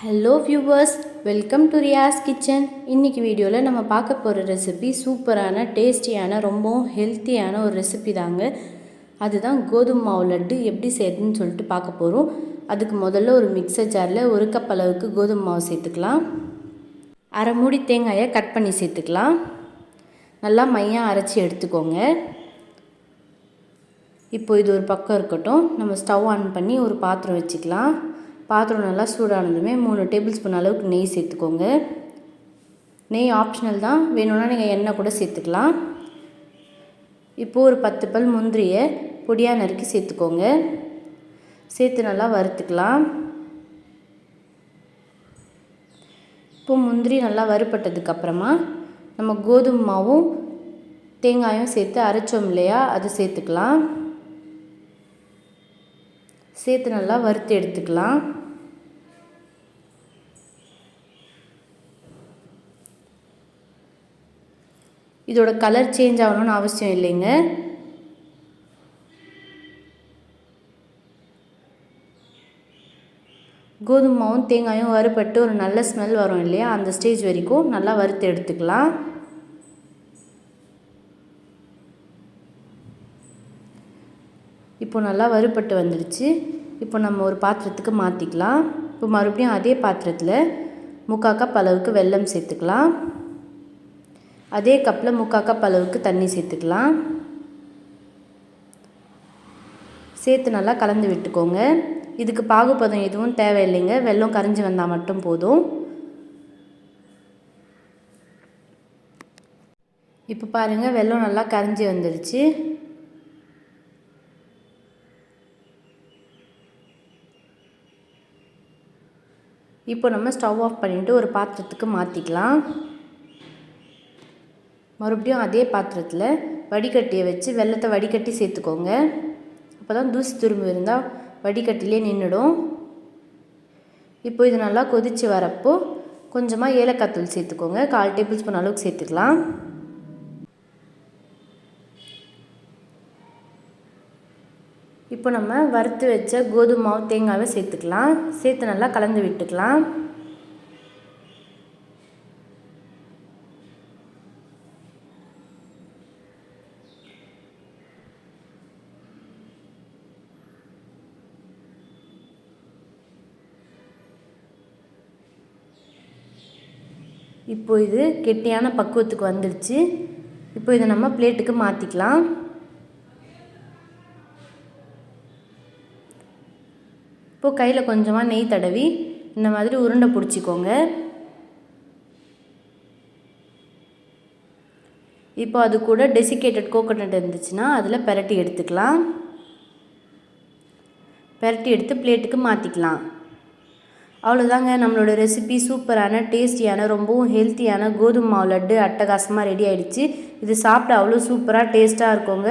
Hello viewers welcome to Riyas kitchen இன்றைக்கி வீடியோவில் நம்ம பார்க்க போகிற ரெசிபி சூப்பரான டேஸ்டியான ரொம்பவும் ஹெல்த்தியான ஒரு ரெசிபி தாங்க. அதுதான் கோதுமை மாவு லட்டு எப்படி செய்யறதுன்னு சொல்லிட்டு பார்க்க போகிறோம் அதுக்கு முதல்ல ஒரு மிக்சர் ஜாரில் ஒரு கப் அளவுக்கு கோதுமை மாவு சேர்த்துக்கலாம். அரை மூடி தேங்காயை கட் பண்ணி சேர்த்துக்கலாம். நல்லா மையாக அரைச்சி எடுத்துக்கோங்க. இப்போ இது ஒரு பக்கம் இருக்கட்டும். நம்ம ஸ்டவ் ஆன் பண்ணி ஒரு பாத்திரம் வச்சுக்கலாம். பாத்திரம் நல்லா சூடானதுமே மூணு டேபிள் ஸ்பூன் அளவுக்கு நெய் சேர்த்துக்கோங்க. நெய் ஆப்ஷனல் தான். வேணும்னா நீங்கள் எண்ணெய் கூட சேர்த்துக்கலாம். இப்போது ஒரு பத்து பல் முந்திரியை பொடியாக நறுக்கி சேர்த்துக்கோங்க. சேர்த்து நல்லா வறுத்துக்கலாம். இப்போ முந்திரி நல்லா வறுப்பட்டதுக்கப்புறமா நம்ம கோதுமை மாவும் தேங்காயும் சேர்த்து அரைச்சோம் இல்லையா அதை சேர்த்துக்கலாம். சேர்த்து நல்லா வறுத்து எடுத்துக்கலாம். இதோட கலர் சேஞ்ச் ஆகணும்னு அவசியம் இல்லைங்க. கோதுமாவும் தேங்காயும் வறுபட்டு ஒரு நல்ல ஸ்மெல் வரும் இல்லையா? அந்த ஸ்டேஜ் வரைக்கும் நல்லா வறுத்து எடுத்துக்கலாம். இப்போ நல்லா வறுபட்டு வந்துடுச்சு. இப்போ நம்ம ஒரு பாத்திரத்துக்கு மாற்றிக்கலாம் இப்போ மறுபடியும் அதே பாத்திரத்தில் முக்கால் கப் அளவுக்கு வெல்லம் சேர்த்துக்கலாம். அதே கப்பில் முக்கால் கப் அளவுக்கு தண்ணி சேர்த்துக்கலாம். சேர்த்து நல்லா கலந்து விட்டுக்கோங்க. இதுக்கு பாகுபதம் எதுவும் தேவையில்லைங்க. வெல்லம் கரைஞ்சி வந்தால் மட்டும் போதும். இப்போ பாருங்கள் வெல்லம் நல்லா கரைஞ்சி வந்துடுச்சு. இப்போ நம்ம ஸ்டவ் ஆஃப் பண்ணிவிட்டு ஒரு பாத்திரத்துக்கு மாற்றிக்கலாம் மறுபடியும் அதே பாத்திரத்தில் வடிகட்டியை வச்சு வெள்ளத்தை வடிகட்டி சேர்த்துக்கோங்க. அப்போ தான் தூசி துரும்பு இருந்தால் வடிகட்டிலே நின்றுடும் இப்போ இது நல்லா கொதித்து வரப்போ கொஞ்சமாக ஏலக்காய் தூள் சேர்த்துக்கோங்க. கால் டேபிள் ஸ்பூன் அளவுக்கு சேர்த்துக்கலாம். இப்போ நம்ம வறுத்து வச்ச கோதுமை மாவு தேங்காவை சேர்த்துக்கலாம். சேர்த்து நல்லா கலந்து விட்டுக்கலாம். இப்போ இது கெட்டியான பக்குவத்துக்கு வந்துடுச்சு. இப்போ இதை நம்ம பிளேட்டுக்கு மாற்றிக்கலாம் இப்போது கையில் கொஞ்சமாக நெய் தடவி இந்த மாதிரி உருண்டை பிடிச்சிக்கோங்க. இப்போ அது கூட டெசிகேட்டட் கோகோனட் இருந்துச்சுன்னா அதில் பெரட்டி எடுத்துக்கலாம். பெரட்டி எடுத்து பிளேட்டுக்கு மாற்றிக்கலாம் அவ்வளோதாங்க நம்மளோட ரெசிபி சூப்பரான டேஸ்டியான ரொம்பவும் ஹெல்த்தியான கோதுமை மாவு லட்டு அட்டகாசமாக ரெடி ஆகிடுச்சு இது சாப்பிட அவ்வளோ சூப்பராக டேஸ்ட்டாக இருக்குங்க.